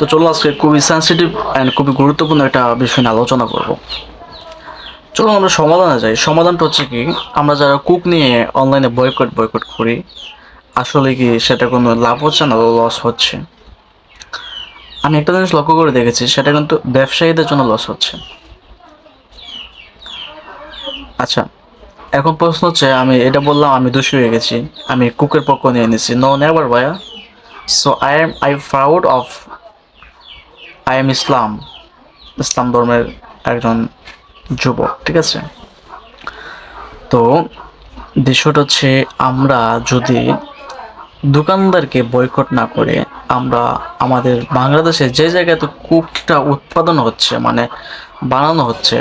তো চলো আজকে খুবই সেন্সিটিভ অ্যান্ড খুবই গুরুত্বপূর্ণ একটা বিষয় নিয়ে আলোচনা করব। চলো আমরা সমাধানে যাই। সমাধানটা হচ্ছে কি, আমরা যারা কুক নিয়ে অনলাইনে বয়কট বয়কট করি, আসলে কি সেটা কোনো লাভ হচ্ছে না লস হচ্ছে? আমি একটা জিনিস লক্ষ্য করে দেখেছি, সেটা কিন্তু ব্যবসায়ীদের জন্য লস হচ্ছে। আচ্ছা এখন প্রশ্ন হচ্ছে, আমি এটা বললাম, আমি দোষী হয়ে গেছি, আমি কুকের পক্ষ নিয়ে নিয়েছি নো নেভার ভাইয়া। So I am I proud of I am Islam Islam ধর্মের একজন যুবক, ঠিক আছে? তো বিষয়টা হচ্ছে আমরা যদি দোকানদারকে বয়কট না করে আমরা আমাদের বাংলাদেশে যে জায়গাতে কুকটা উৎপাদন হচ্ছে মানে বানানো হচ্ছে,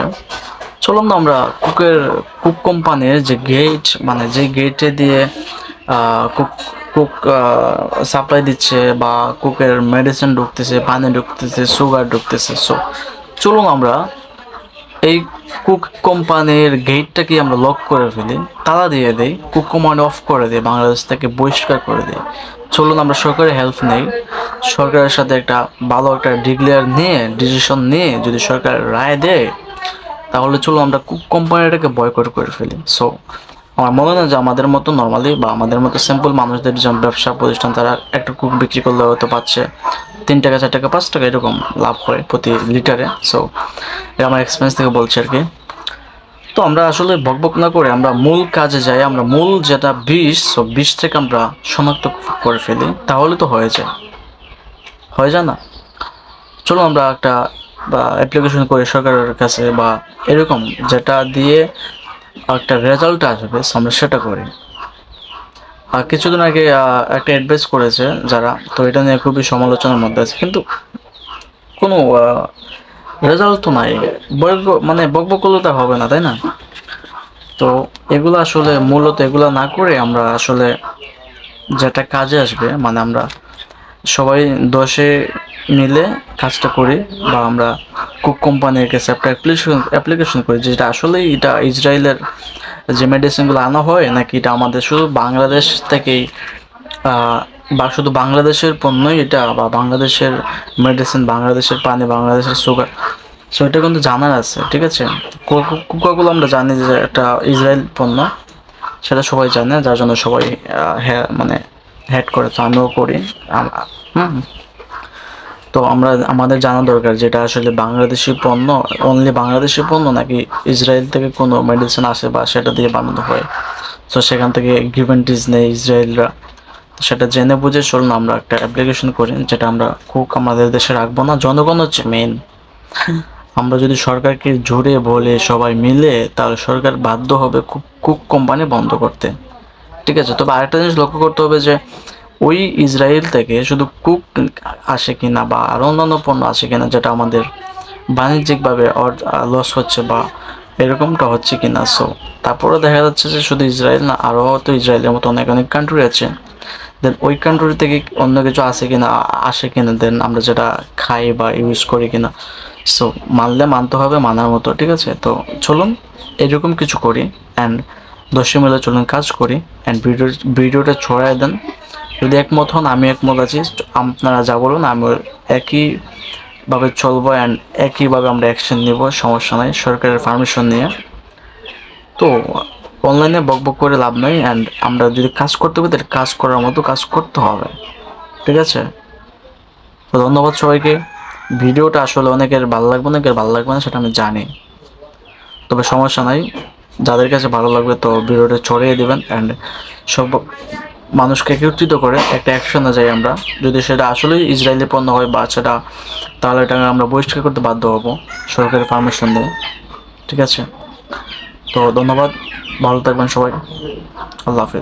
চলুন না আমরা কুকের, কুক কোম্পানির যে গেট মানে যে গেটে দিয়ে কুক কুক সাপ্লাই দিচ্ছে বা কুকের মেডিসিন ঢুকতেছে, পানি ঢুকতেছে সুগার ঢুকতেছে। সো চলুন আমরা এই কুক কোম্পানির গেটটাকে আমরা লক করে ফেলি, তালা দিয়ে দেই কুক কোম্পানি অফ করে দিই, বাংলাদেশ থেকে বহিষ্কার করে দিই। চলুন আমরা সরকারের হেল্প নেই। সরকারের সাথে একটা ভালো একটা ডিক্লেয়ার নিয়ে ডিসিশন নিয়ে যদি সরকার রায় দেয়, তাহলে চলুন আমরা কুক কোম্পানিটাকে বয়কট করে ফেলি। সো আমার মনে হয় যে আমাদের মতো নর্মালি বা আমাদের মতো সিম্পল মানুষদের যেমন ব্যবসা প্রতিষ্ঠান তারা একটা কুক বিক্রি করলে হয়তো পাচ্ছে তিন টাকা, চার টাকা, পাঁচ টাকা এরকম লাভ হয় প্রতি লিটারে। সো এটা আমার এক্সপিরিয়েন্স থেকে বলছি আর কি। তো আমরা আসলে বকবক না করে আমরা মূল কাজে যাই, আমরা মূল যেটা বিষ সো বিষ থেকে আমরা শনাক্ত করে ফেলি, তাহলে তো হয়ে যায়। হয়ে যায় না? চলো আমরা একটা, বা অ্যাপ্লিকেশন করে সরকারের কাছে, বা এরকম যেটা দিয়ে একটা রেজাল্ট আসবে আমরা সেটা করি। আর কিছুদিন আগে একটা অ্যাডভাইস করেছে যারা, তো এটা নিয়ে খুবই সমালোচনার মধ্যে আছে। কিন্তু কোনো রেজাল্ট তো নাই। মানে বকবক করলে হবে না, তাই না? তো এগুলো আসলে মূলত এগুলো না করে আমরা আসলে যেটা কাজে আসবে মানে আমরা সবাই দশে মিলে কাজটা করি বা আমরা কুক কোম্পানির কাছে একটা অ্যাপ্লিকেশন অ্যাপ্লিকেশন করি, যেটা আসলেই এটা ইসরায়েলের যে মেডিসিনগুলো আনা হয় নাকি এটা আমাদের শুধু বাংলাদেশ থেকেই বা শুধু বাংলাদেশের পণ্যই এটা বা বাংলাদেশের মেডিসিন বাংলাদেশের পানি, বাংলাদেশের সুগার সো এটা কিন্তু জানার আছে, ঠিক আছে? কুকাগুলো আমরা জানি যে একটা ইসরায়েল পণ্য, সেটা সবাই জানে, যার জন্য সবাই হ্যাঁ মানে হেড করে তো করি। হুম। তো আমরা, আমাদের জানা দরকার যেটা আসলে বাংলাদেশি পণ্য অনলি বাংলাদেশি পণ্য নাকি ইসরায়েল থেকে কোনো মেডিসিন আসে বা সেটা দিয়ে বানানো হয়? তো সেখান থেকে গিভেন্টিস নেই ইসরায়েলরা। সেটা জেনে বুঝে চলুন, আমরা একটা অ্যাপ্লিকেশন করি, যেটা আমরা কুক আমাদের দেশে রাখব না, জনগণ হচ্ছে মেইন আমরা যদি সরকারকে জোরে বলে সবাই মিলে, তাহলে সরকার বাধ্য হবে কুক কুক কোম্পানি বন্ধ করতে। ঠিক আছে, তবে আরেকটা জিনিস লক্ষ্য করতে হবে যে ওই ইসরায়েল থেকে শুধু কুক আসে কিনা বা আরও অন্যান্য পণ্য আসে কিনা যেটা আমাদের বাণিজ্যিকভাবে লস হচ্ছে বা এরকমটা হচ্ছে কিনা সো তারপরে দেখা যাচ্ছে যে শুধু ইসরায়েল না আরও হয়তো ইসরায়েলের মতো অনেক অনেক কান্ট্রি আছে। দেন ওই কান্ট্রি থেকে অন্য কিছু আসে কিনা আসে কিনা দেন আমরা যেটা খাই বা ইউজ করি কিনা সো মানলে মানতে হবে, মানার মতো, ঠিক আছে? তো চলুন, এরকম কিছু করি। অ্যান্ড দশে মিলে চলুন কাজ করি। অ্যান্ড ভিডিও ভিডিওটা ছড়ায় দেন। যদি একমত হন, আমি একমত আছি। আপনারা যা বলুন, আমি একইভাবে চলবো অ্যান্ড একইভাবে আমরা অ্যাকশন নিব, সমস্যা নাই, সরকারের পারমিশন নিয়ে। তো অনলাইনে বকবক করে লাভ নাই অ্যান্ড আমরা যদি কাজ করতে পারি, তাহলে কাজ করার মতো কাজ করতে হবে। ঠিক আছে? তো ধন্যবাদ সবাইকে। ভিডিওটা আসলে অনেকের ভালো লাগবে, অনেকের ভালো লাগবে না, সেটা আমি জানি। তবে সমস্যা নাই। যাদের কাছে ভালো লাগবে তো ভিডিওটা ছড়িয়ে দেবেন অ্যান্ড সব মানুষকে একত্রিত করে একটা অ্যাকশনে যাই আমরা। যদি সেটা আসলেই ইসরায়েলি পণ্য হয় বা সেটা, তাহলে এটা আমরা বহিষ্কার করতে বাধ্য হব সরকারের পারমিশন দিয়ে। ঠিক আছে? তো ধন্যবাদ, ভালো থাকবেন সবাই। আল্লাহ হাফিজ।